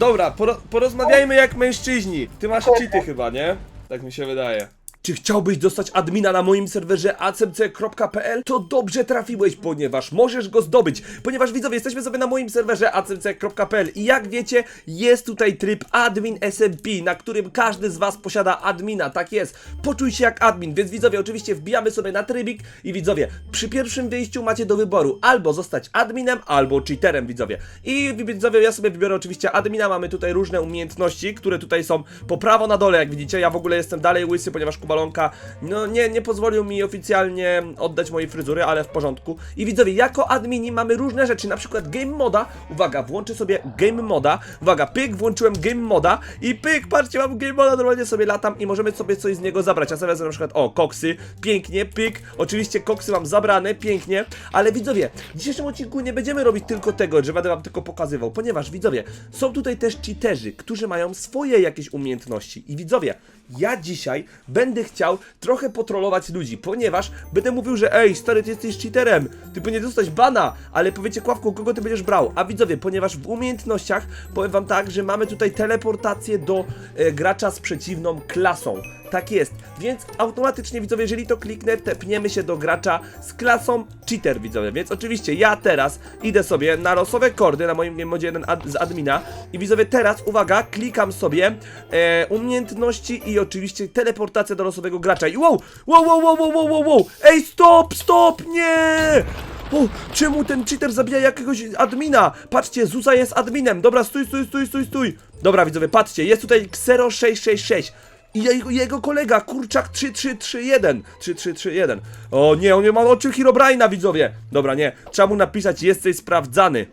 dobra, poro porozmawiajmy jak mężczyźni. Ty masz cheaty chyba, nie? Tak mi się wydaje. Czy chciałbyś dostać admina na moim serwerze acmc.pl? To dobrze trafiłeś, ponieważ możesz go zdobyć. Ponieważ widzowie, jesteśmy sobie na moim serwerze acmc.pl i jak wiecie, jest tutaj tryb admin SMP, na którym każdy z was posiada admina. Tak jest. Poczuj się jak admin, więc widzowie, oczywiście wbijamy sobie na trybik i widzowie, przy pierwszym wyjściu macie do wyboru albo zostać adminem, albo cheaterem, widzowie. I widzowie, ja sobie wybiorę oczywiście admina, mamy tutaj różne umiejętności, które tutaj są po prawo na dole, jak widzicie. Ja w ogóle jestem dalej łysy, ponieważ Kubalonka no nie, nie pozwolił mi oficjalnie oddać mojej fryzury, ale w porządku. I widzowie, jako admini mamy różne rzeczy, na przykład game moda. Uwaga, włączę sobie game moda. Uwaga, pyk, włączyłem game moda i pyk, patrzcie, mam game moda, normalnie sobie latam i możemy sobie coś z niego zabrać. Ja sobie wezmę na przykład, o, koksy, pięknie, pyk. Oczywiście koksy mam zabrane, pięknie, ale widzowie, w dzisiejszym odcinku nie będziemy robić tylko tego, że będę wam tylko pokazywał, ponieważ widzowie, są tutaj też cheaterzy, którzy mają swoje jakieś umiejętności i widzowie, ja dzisiaj będę chciał trochę potrolować ludzi, ponieważ będę mówił, że ej, stary, ty jesteś cheaterem, ty powinieneś dostać bana, ale powiecie, Kławku, kogo ty będziesz brał? A widzowie, ponieważ w umiejętnościach powiem wam tak, że mamy tutaj teleportację do e, gracza z przeciwną klasą. Tak jest, więc automatycznie widzowie, jeżeli to kliknę, tepniemy się do gracza z klasą cheater widzowie, więc oczywiście ja teraz idę sobie na losowe kordy na moim modzie 1 ad z admina i widzowie teraz, uwaga, klikam sobie e, umiejętności i oczywiście teleportacja do losowego gracza i wow, wow, wow, wow, wow, wow, wow, ej stop, stop, nie! O, czemu ten cheater zabija jakiegoś admina? Patrzcie, Zusa jest adminem. Dobra, stój, stój, stój, stój, stój. Dobra, widzowie, patrzcie, jest tutaj Xero666. I jego, jego kolega, kurczak 3331. 3331. O nie, on nie ma oczy Herobrina, widzowie. Dobra, nie. Trzeba mu napisać, jesteś sprawdzany.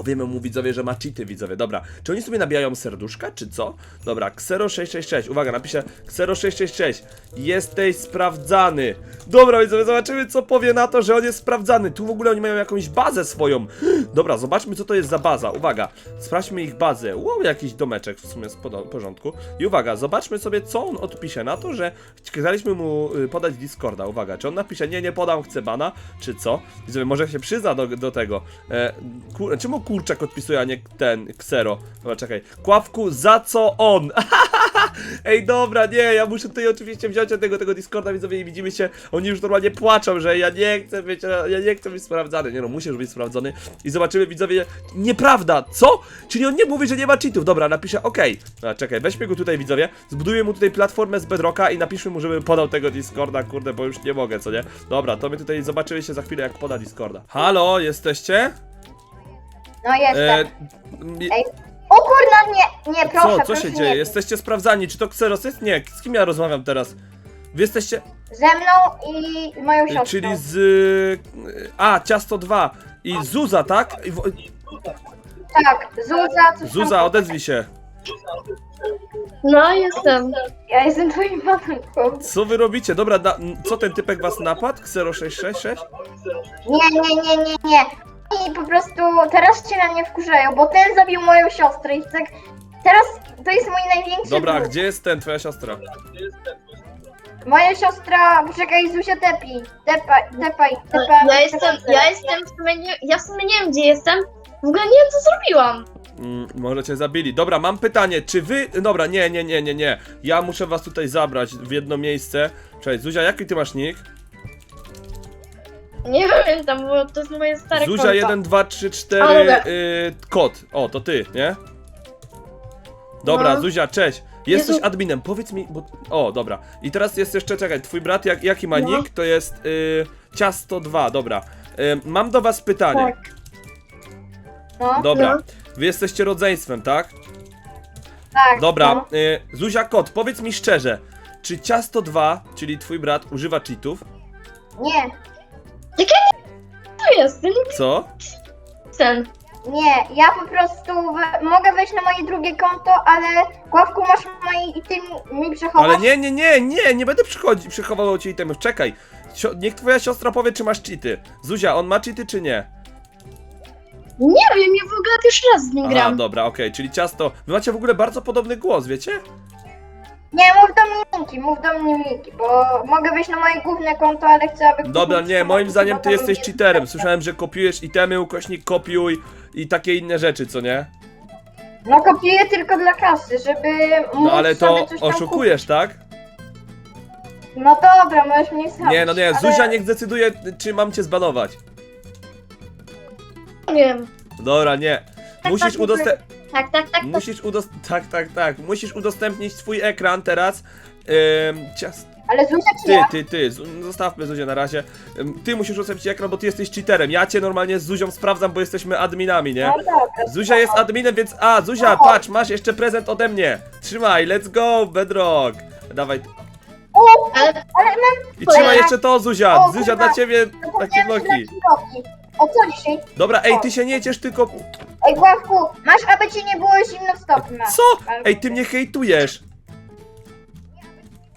Powiemy mu widzowie, że ma cheaty widzowie. Dobra, czy oni sobie nabijają serduszka, czy co? Dobra, Xero666, uwaga, napiszę Xero666, jesteś sprawdzany. Dobra, widzowie, zobaczymy co powie na to, że on jest sprawdzany. Tu w ogóle oni mają jakąś bazę swoją. Dobra, zobaczmy co to jest za baza. Uwaga, sprawdźmy ich bazę. Wow, jakiś domeczek w sumie podo- porządku. I uwaga, zobaczmy sobie co on odpisze na to, że kazaliśmy mu y, podać Discorda. Uwaga, czy on napisze, nie, nie podam, chcę bana, czy co? Widzowie, może się przyzna do, do tego. E, kur, czemu kurczak odpisuje, a nie ten Xero? Dobra, czekaj. Kławku, za co on? Ej, dobra, nie, ja muszę tutaj oczywiście wziąć od tego, tego Discorda, widzowie, i widzimy się, oni już normalnie płaczą, że ja nie chcę być, ja nie chcę być sprawdzany, nie no, musisz być sprawdzony i zobaczymy, widzowie, nieprawda, co? Czyli on nie mówi, że nie ma cheatów, dobra, napiszę okej, a czekaj, weźmy go tutaj, widzowie, zbuduję mu tutaj platformę z Bedrocka i napiszmy mu, żeby podał tego Discorda, kurde, bo już nie mogę, co nie? Dobra, to my tutaj zobaczymy się za chwilę, jak poda Discorda. Halo, jesteście? No jestem. mi- Ej, O kurna, nie, nie, proszę, co, co proszę się nie. dzieje? Jesteście sprawdzani, czy to Xeros jest? Nie, z kim ja rozmawiam teraz? Wy jesteście, Ze mną i moją siostrą. czyli z... y, A, Ciasto 2 i Zuza, tak? I wo- Tak, Zuza, coś Zuza, tam... odezwij się. No, jestem. Ja jestem twoim matką. Co wy robicie? Dobra, co ten typek was napadł? Xero 666? Nie, nie, nie, nie, nie. I po prostu teraz cię na mnie wkurzają, bo ten zabił moją siostrę i tak... Teraz to jest mój największy Dobra, gdzie jest ten, twoja siostra? Moja siostra... Poczekaj, Zuzia tepi. Tepaj, tepaj, tepaj. Ja jestem, ja jestem w sumie, nie, ja w sumie nie wiem gdzie jestem. W ogóle nie wiem co zrobiłam. Mm, może cię zabili. Dobra, mam pytanie, czy wy... Dobra, nie, nie, nie, nie, nie. Ja muszę was tutaj zabrać w jedno miejsce. Cześć, Zuzia, jaki ty masz nick? Nie pamiętam, bo to jest moje stare Zuzia konto. 1, 2, 3, A, 4, dobra. y, kod. O, to ty, nie? Dobra, No. Zuzia, cześć. Jesteś Jezu. adminem, powiedz mi, bo... O, dobra. I teraz jest jeszcze, czekaj, twój brat, jak, jaki ma No. nick? To jest y, Ciasto 2, dobra. Y, mam do was pytanie. Tak. No, Dobra. No. Wy jesteście rodzeństwem, tak? tak. Dobra, No. y, Zuzia Kot, powiedz mi szczerze, czy Ciasto 2, czyli twój brat, używa cheatów? Nie, To jest, ten Co? sen. nie, ja po prostu we, mogę wejść na moje drugie konto, ale Kławku masz moje i ty mi- przechowasz. Ale nie, nie, nie, nie, nie będę przychodzi, przechowywał ci itemów, czekaj. Sio niech twoja siostra powie, czy masz cheaty. Zuzia, on ma cheaty, czy nie? Nie wiem, ja w ogóle pierwszy raz z nim gram. dobra, okej, czyli ciasto. Wy macie w ogóle bardzo podobny głos, wiecie? Nie, mów do mnie Miki, mów do mnie Miki, bo mogę wejść na moje główne konto, ale chcę, aby... Dobra, mi nie, moim zdaniem bo ty tam jesteś jest- cheaterem. Słyszałem, że kopiujesz itemy, ukośnik kopiuj i takie inne rzeczy, co nie? No kopiuję tylko dla kasy, żeby No móc ale to coś tam oszukujesz, tak? kupić. No dobra, możesz mnie słuchać. Nie, no nie, ale- Zuzia niech decyduje, czy mam cię zbanować. Nie wiem. Dobra, nie. Tak, Musisz tak, udostępnić. Tak, tak, tak. Musisz udostępnić. Tak, tak, tak. Musisz udostępnić swój ekran teraz. Ym, ciast... Ale Zuzia czy Ty, ja? ty, ty. Zostawmy Zuzię na razie. Ym, Ty musisz udostępnić ekran, bo ty jesteś cheaterem. Ja cię normalnie z Zuzią sprawdzam, bo jesteśmy adminami, nie? No dobra. Zuzia jest adminem, więc. A, Zuzia, No. patrz, masz jeszcze prezent ode mnie. Trzymaj, let's go, Bedrock. Dawaj. O, Ale ale mam I trzymaj jeszcze to, Zuzia. O, Zuzia kurwa. dla ciebie takie zapomniałam, że bloki. na bloki. O co dzisiaj? Dobra, ej, ty się nie ciesz, tylko. Ej, Gławku, masz, aby ci nie było zimno w stopniu. Co? Ej, ty mnie hejtujesz.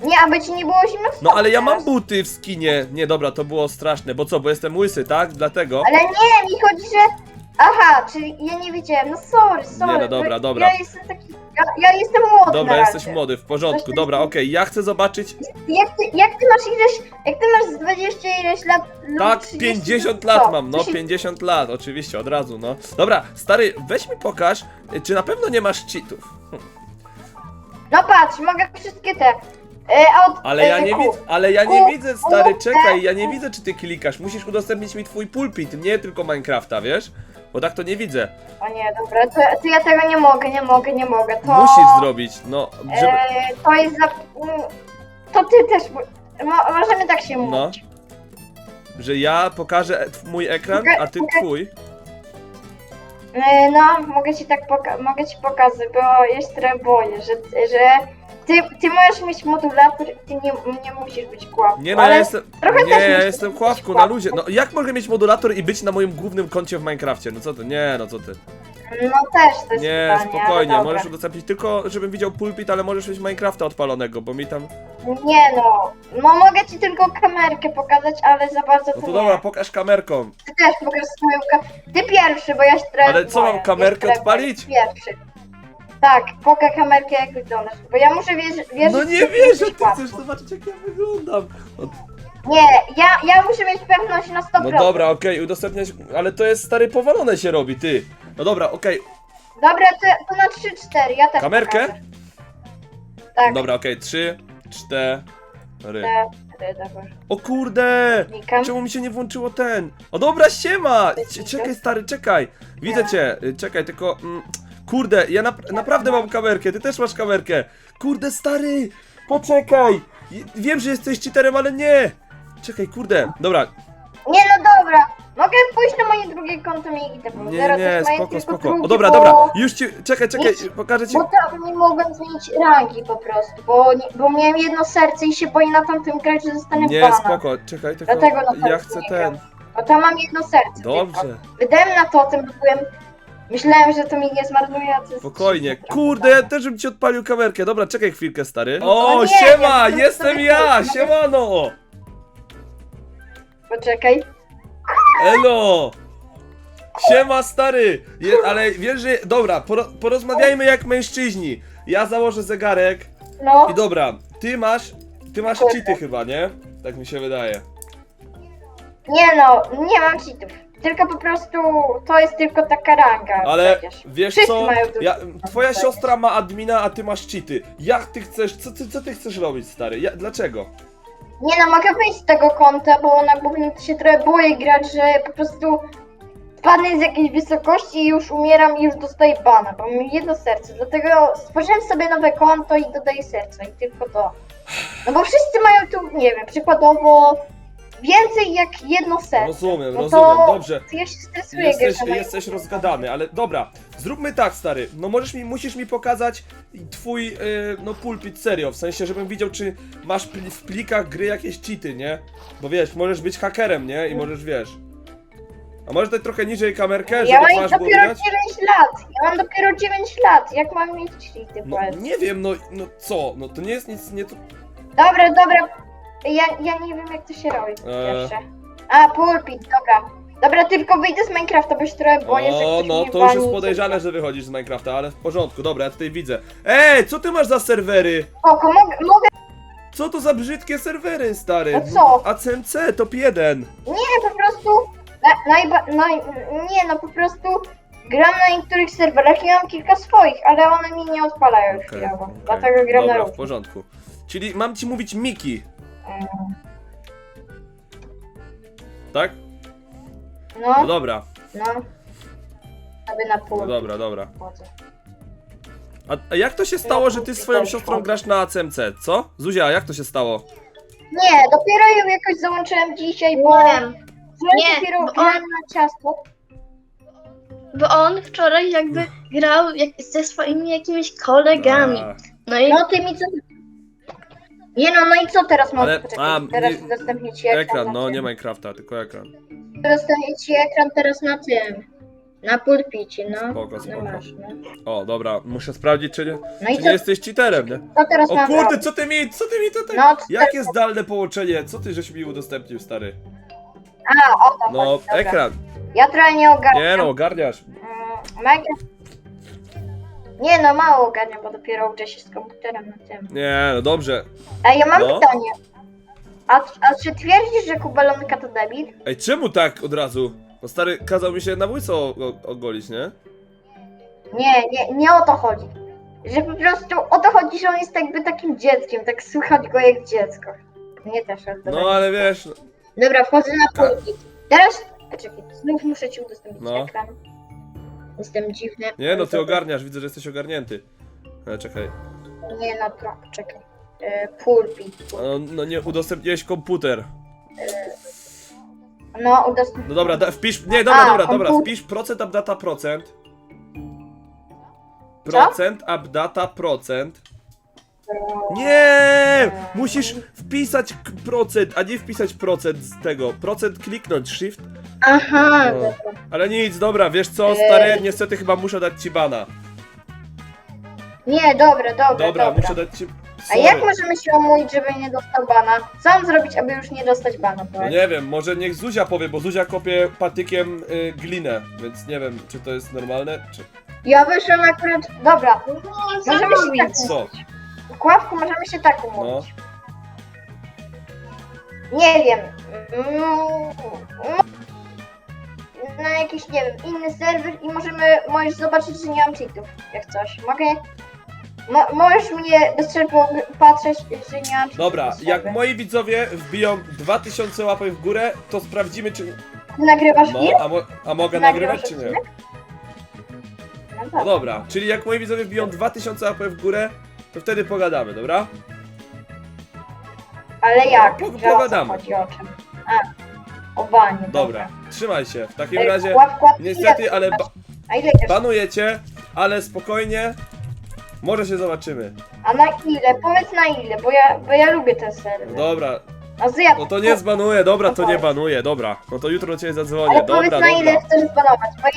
Nie, aby ci nie było zimno w stopniu. No ale ja mam buty w skinie. Nie, dobra, to było straszne. Bo co, bo jestem łysy, tak? Dlatego. Ale nie, mi chodzi, że... Aha, czyli ja nie wiedziałem, no sorry, sorry. Nie, no dobra, bo dobra. Ja jestem taki... Ja, ja jestem młody Dobra, na jesteś razie. młody, w porządku. Dobra, okej, ja chcę zobaczyć. Jak ty, jak ty masz ileś... Jak ty masz z 20 ileś lat... lub Tak, 30, 50 co? lat mam, no, Co się- 50 lat, oczywiście, od razu, no. Dobra, stary, weź mi pokaż, y, czy na pewno nie masz cheatów. No patrz, mogę wszystkie te... E, od, Ale ja e, nie ku- widzę, ale ja nie widzę, stary, czekaj, ja nie widzę, czy ty klikasz. Musisz udostępnić mi twój pulpit, nie tylko Minecrafta, wiesz? Bo tak to nie widzę. O nie, dobra, to, to ja tego nie mogę, nie mogę, nie mogę. To, Musisz zrobić, no, żeby... E, to jest za... mm, To ty też... Mo, możemy tak się No. mówić. Że ja pokażę e- tw- mój ekran, a ty Mogę- twój. E, no, mogę ci tak poka- mogę ci pokazać, bo ja się trochę boję, że, że ty, ty możesz mieć modulator i ty nie, nie musisz być kłapką. Nie no, ale ja jestem. trochę Nie, też ja jestem być kławku na luzie. No jak mogę mieć modulator i być na moim głównym koncie w Minecrafcie? No co ty? Nie, no co ty? No też to jest Nie, pytanie, spokojnie, ale możesz dobra. udostępnić tylko, żebym widział pulpit, ale możesz mieć Minecrafta odpalonego, bo mi tam. Nie no, no mogę ci tylko kamerkę pokazać, ale za bardzo No to to nie. dobra, pokaż kamerką. Ty też pokaż swoją kamerkę. Ty pierwszy, bo ja się trochę Ale co, boję. mam kamerkę odpalić? Pierwszy. Tak, pokaż kamerkę jak wyglądasz, bo ja muszę wierzyć, wierzyć No nie że ty wierzę, jesteś ty kłapką. chcesz zobaczyć jak ja wyglądam. Nie, ja, ja muszę mieć pewność na 100%. no dobra, okej, udostępniać, ale to jest stary powalone się robi, ty. No dobra, okej, Dobra, to, to na 3-4, ja też Kamerkę? pokażę. Tak, dobra, okej, trzy, cztery. cztery, dobra. O kurde! Czemu mi się nie włączyło ten? O dobra, siema! Cie- Czekaj stary, czekaj! Widzę cię, y, czekaj, tylko... Mm, kurde, ja nap naprawdę mam kamerkę, ty też masz kamerkę! Kurde stary! Poczekaj! Wiem, że jesteś cheaterem, ale nie! Czekaj, kurde, dobra, Nie no dobra, mogę pójść na moje drugie konto mi idę, bo nie, zero nie, to jest moje spoko, tylko spoko. drugie, O dobra, bo... dobra, już ci, czekaj, czekaj, Nic. pokażę ci... Bo tam nie mogłem zmienić rangi po prostu, bo, nie, bo miałem jedno serce i się boję na tamtym grać, że zostanę Nie, bana. spoko, czekaj, tylko Dlatego na ja chcę nie ten... Bo tam mam jedno serce tylko. Dobrze, Wydałem na totem, bo byłem... Myślałem, że to mi nie zmarnuje, a to jest spokojnie. Kurde, ja też bym ci odpalił kamerkę. Dobra, czekaj chwilkę, stary. O, No nie, siema, ja jestem ja, siemano! Poczekaj. Elo! Siema stary! Je, ale wiesz, że... Dobra, poro, porozmawiajmy jak mężczyźni. Ja założę zegarek No, i dobra, ty masz... Ty masz cheaty chyba, nie? Tak mi się wydaje. Nie no, nie mam cheatów. Tylko po prostu to jest tylko taka ranga Ale przecież. wiesz Wszyscy co? mają Ja, twoja siostra ma admina, a ty masz cheaty. Jak ty chcesz... Co ty, co ty chcesz robić, stary? Ja, dlaczego? Nie no, mogę wyjść z tego konta, bo na głównym się trochę boję grać, że po prostu spadnę z jakiejś wysokości i już umieram i już dostaję bana, bo mam jedno serce. Dlatego stworzyłem sobie nowe konto i dodaję serca i tylko to. No bo wszyscy mają tu, nie wiem, przykładowo więcej jak jedno serce. Rozumiem, No rozumiem, to- dobrze. To ja się stresuję, Jesteś, jesteś rozgadany, ale dobra, zróbmy tak, stary. No możesz mi, musisz mi pokazać twój, yy, no pulpit serio, w sensie, żebym widział, czy masz pli, w plikach gry jakieś cheaty, nie? Bo wiesz, możesz być hakerem, nie? I możesz, wiesz. A możesz dać trochę niżej kamerkę, żeby Ja mam twarz było dopiero widać? 9 lat. Ja mam dopiero 9 lat. Jak mam mieć cheaty, No powiedz? nie wiem, no, no co? No to nie jest nic, nie to... Dobra, dobra. Ja, ja nie wiem jak to się robi po Eee. pierwsze. A, pulpit, dobra. Dobra, tylko wyjdę z Minecrafta, bo się trochę boję, że O, ktoś no mnie to już jest podejrzane, że wychodzisz z Minecrafta, ale w porządku, dobra, ja tutaj widzę. Ej, co ty masz za serwery? Spoko, mogę, mogę... Co to za brzydkie serwery, stary? A co? ACMC, top 1. Nie, po prostu... Na, najba, naj, nie, no po prostu... gram na niektórych serwerach i mam kilka swoich, ale one mi nie odpalają Okej, chwilowo. okej. Dlatego gram na Dobra, w porządku. Czyli mam ci mówić Miki, tak? No, No dobra, no. Sobie na pół no dobra, dobra. chodzę. A, a jak to się stało, że ty z swoją siostrą grasz na ACMC, co? Zuzia, jak to się stało? Nie, dopiero ją jakoś załączyłem dzisiaj, bo Nie Nie, dopiero bo grałem na ciasto. bo on wczoraj jakby grał jak, ze swoimi jakimiś kolegami. A, No i No ty mi co... Nie no, no i co teraz mam? Ale- Poczekaj, a, teraz nie- udostępnię ci ekran. ekran, na no tym. nie Minecrafta, tylko ekran. Udostępnię ci ekran teraz na tym. Na pulpicie, no. Spoko, No spoko. masz, no. O, dobra, muszę sprawdzić, czy nie, No i czy co, nie jesteś cheaterem, nie? co teraz O mam kurde, robić? co ty mi, co ty mi tutaj... No, co Jakie zdalne połączenie? Co ty żeś mi udostępnił, stary? A, o to No, chodzi, dobra. ekran. Ja trochę nie ogarniam. Nie no, ogarniasz. Mm, Minecraft... Nie no, mało ogarniam, bo dopiero uczę się z komputerem na tym. Nie, no dobrze. A ja mam No. pytanie. A, a czy twierdzisz, że Kubelonka to debil? Ej, czemu tak od razu? No stary, kazał mi się na łyso o- o- ogolić, nie? Nie, nie, nie o to chodzi. Że po prostu o to chodzi, że on jest jakby takim dzieckiem, tak słychać go jak dziecko. Nie też jest No ale wiesz, no, Dobra, wchodzę na Tak. pulpit. Teraz, poczekaj, znów muszę ci udostępnić No. ekran. Jestem dziwny. nie no, ty ogarniasz, widzę, że jesteś ogarnięty. Ale czekaj, Nie, no to, poczekaj. E, pulpit. no, no nie udostępniłeś komputer. No, udostępnię. No dobra, da, wpisz, nie, dobra, A, dobra, dobra, komputer. wpisz procent updata procent. Procent updata procent. Nie! Musisz wpisać k- procent, a nie wpisać procent z tego. Procent kliknąć, shift. Aha, No. dobra. Ale nic, dobra, wiesz co, stary, niestety chyba muszę dać ci bana. Nie, dobra, dobra, Dobra, dobra. muszę dać ci... A Sorry. jak możemy się omówić, żeby nie dostał bana? Co mam zrobić, aby już nie dostać bana? No powiedz? nie wiem, może niech Zuzia powie, bo Zuzia kopie patykiem y, glinę, więc nie wiem, czy to jest normalne, czy... Ja wyszłam akurat... Dobra, no, możemy się tak Co? Kławku możemy się tak umówić. No. Nie wiem. Mm, na jakiś, nie wiem, inny serwer i możemy, możesz zobaczyć, że nie mam cheatów, jak coś. Mogę... Mo, możesz mnie przerwy patrzeć, że nie mam cheatów. Dobra, jak moi widzowie wbiją 2000 łapek w górę, to sprawdzimy, czy... Nagrywasz No, film? a, mo a mogę nagrywać, czy nie? odcinek? No No dobra. dobra, czyli jak moi widzowie wbiją 2000 łapek w górę, to wtedy pogadamy, dobra? Ale jak? Po- Że o co pogadamy. chodzi o czym? A, o banie. Dobra, trzymaj się. W takim razie, niestety, ile ale ba A ile banujecie, ale spokojnie. Może się zobaczymy. A na ile? Powiedz na ile, bo ja, bo ja lubię ten serwer. Dobra, A zjadł. no to nie zbanuję, dobra, to nie banuję, dobra. No to jutro ciebie zadzwonię, Ale powiedz dobra, na ile dobra. chcesz zbanować, bo